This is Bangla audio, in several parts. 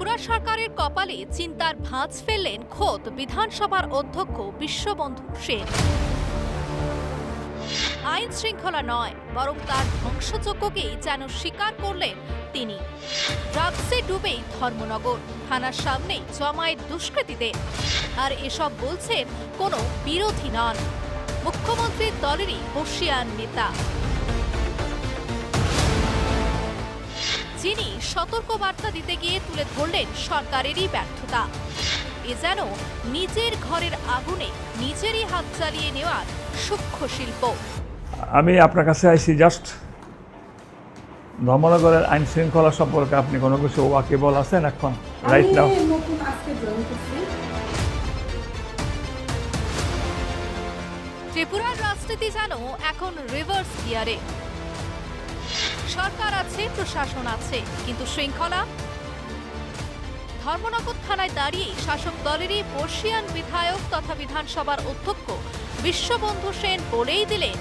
ত্রিপুরা সরকারের কপালে চিন্তার ভাঁজ ফেললেন খোদ বিধানসভার অধ্যক্ষ বিশ্ববন্ধু সেন। আইন শৃঙ্খলা নয়, বরং তার ধ্বংসযজ্ঞকেই যেন স্বীকার করলেন তিনি। ড্রাগসে ডুবেই ধর্মনগর, থানার সামনেই জমায়েত দুষ্কৃতীদের। আর এসব বলছেন কোনো বিরোধী নন। মুখ্যমন্ত্রীর দলেরই বর্ষিয়ান নেতা। যিনি সতর্কবার্তা দিতে গিয়ে তুলে ধরলেন সরকারেরই ব্যর্থতা। এ যেন নিজের ঘরের আগুনে নিজেরই হাত চালিয়ে নেওয়ার সূক্ষ্ম শিল্প। আমি আপনার কাছে আইসি জাস্ট ধর্মনগরের আইন শৃঙ্খলা সম্পর্কে আপনি কোনো কিছু ওয়াকিবল আছেন এখন? রাইট নাও ত্রিপুরার রাজনীতি যেন এখন রিভার্স গিয়ারে সরকার আছে প্রশাসন আছে কিন্তু শৃঙ্খলা? ধর্মনগর থানায় দাঁড়িয়ে শাসক দলেরই বর্ষিয়ান বিধায়ক তথা বিধানসভার অধ্যক্ষ বিশ্ববন্ধু সেন বলেই দিলেন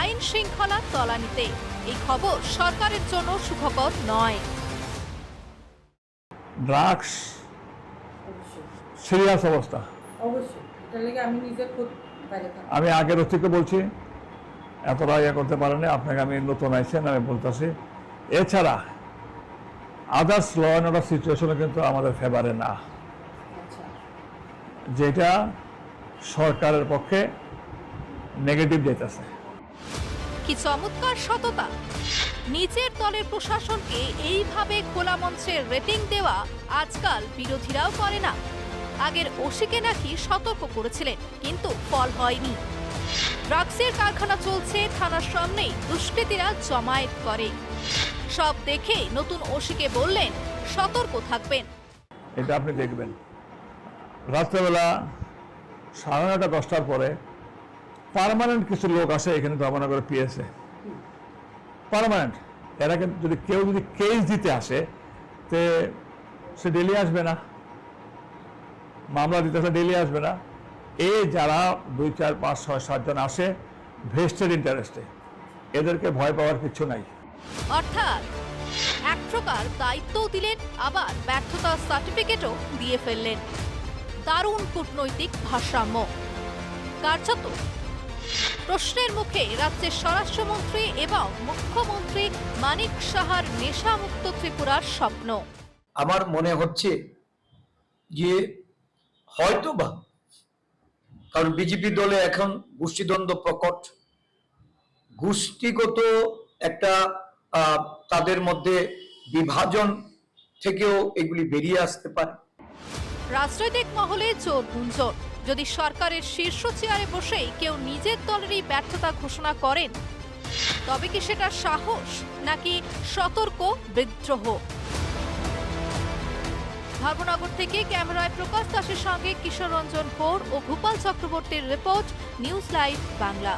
আইন শৃঙ্খলা তলানিতে। এই খবর সরকারের জন্য সুখকর নয়। ড্রাগস সিরিয়াস অবস্থা। অবশ্যই আমি নিজে খুব আমি আগের থেকে বলছি এতটা ইয়ে করতে পারেনি আপনাকে আমি নতুন আইছেন আমি বলতেছি এছাড়া আদার্স ল অ্যান্ড অর্ডার সিচুয়েশনে কিন্তু আমাদের ফেভারে না। আচ্ছা। যেটা সরকারের পক্ষে নেগেটিভ যেতেছে কি চমৎকার সততা। নিজের দলের প্রশাসনকে এইভাবে খোলা মঞ্চের রেটিং দেওয়া আজকাল বিরোধীরাও করে না। আগের ওসিকে নাকি সতর্ক করেছিলেন, কিন্তু ফল হয়নি। ড্রাগসের কারখানা চলছে, থানার সামনেই দুষ্কৃতীরা জমায়েত করে। সব দেখে নতুন ওসিকে বললেন, সতর্ক থাকবেন। এটা আপনি দেখবেন। রাত্রেবেলা সাড়ে নটা দশটার পরে পার্মানেন্ট কিছু লোক আসে, এখানে ধর্মনগরে পিএসএ। পার্মানেন্ট এরা কিন্তু যদি কেউ যদি কেস দিতে আসে, তে সে ডেলি আসবে না। মামলা দিতে আসলে ডেলি আসবে না। এ যারা দুই চার পাঁচ ছয় সাতজন আসে ভেস্টেড ইন্টারেস্টে এদেরকে ভয় পাওয়ার কিছু নাই। অর্থাৎ এক প্রকার দায়িত্বও দিলেন আবার ব্যর্থতার সার্টিফিকেটও দিয়ে ফেললেন। দারুণ কূটনৈতিক ভারসাম্য। কার্যত প্রশ্নের মুখে রাজ্যের স্বরাষ্ট্রমন্ত্রী এবং মুখ্যমন্ত্রী মানিক সাহার নেশামুক্ত ত্রিপুরার স্বপ্ন। আমার মনে হচ্ছে যে হয়তো বা কারণ বিজেপি দলে এখন গোষ্ঠীদ্বন্দ্ব প্রকট। গোষ্ঠীগত একটা তাদের মধ্যে বিভাজন থেকেও এগুলি বেরিয়ে আসতে পারে। রাজনৈতিক মহলে জোর গুঞ্জন। যদি সরকারের শীর্ষ চেয়ারে বসেই কেউ নিজের দলেরই ব্যর্থতা ঘোষণা করেন, তবে কি সেটা সাহস নাকি সতর্ক বিদ্রোহ? ধর্মনগর থেকে ক্যামেরায় প্রকাশ দাসের সঙ্গে কিশোর রঞ্জন কৌর ও ভূপাল চক্রবর্তীর রিপোর্ট, নিউজ লাইভ, বাংলা।